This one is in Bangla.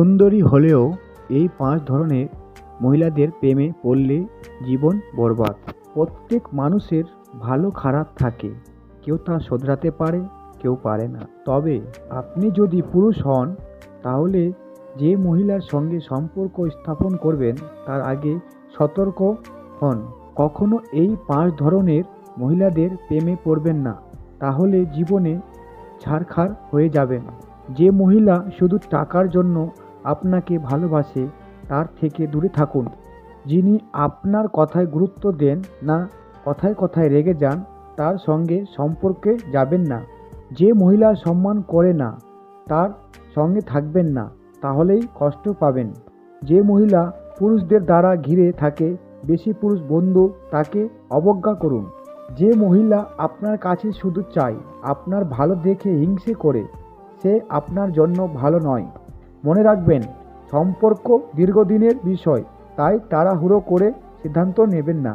সুন্দরী হলেও এই পাঁচ ধরনের মহিলাদের প্রেমে পড়লে জীবন বরবাদ। প্রত্যেক মানুষের ভালো খারাপ থাকে। কেউ তা শোধরাতে পারে, কেউ পারে না। তবে আপনি যদি পুরুষ হন, তাহলে যে মহিলার সঙ্গে সম্পর্ক স্থাপন করবেন, তার আগে সতর্ক হন। কখনো এই পাঁচ ধরনের মহিলাদের প্রেমে পড়বেন না। তাহলে জীবনে ছাড়খাড় হয়ে যাবেন। যে মহিলা শুধু টাকার জন্য আপনাকে ভালোবাসে, তার থেকে দূরে থাকুন। যিনি আপনার কথায় গুরুত্ব দেন না, কথায় কথায় রেগে যান, তার সঙ্গে সম্পর্কে যাবেন না। যে মহিলা সম্মান করে না, তার সঙ্গে থাকবেন না, তাহলেই কষ্ট পাবেন। যে মহিলা পুরুষদের দ্বারা ঘিরে থাকে, বেশি পুরুষ বন্ধু তাকে অবজ্ঞা করুন। যে মহিলা আপনার কাছে শুধু চায়, আপনার ভালো দেখে হিংসে করে, সে আপনার জন্য ভালো নয়। মনে রাখবেন সম্পর্ক দীর্ঘদিনের বিষয় তাই তাড়াহুড়ো করে সিদ্ধান্ত নেবেন না।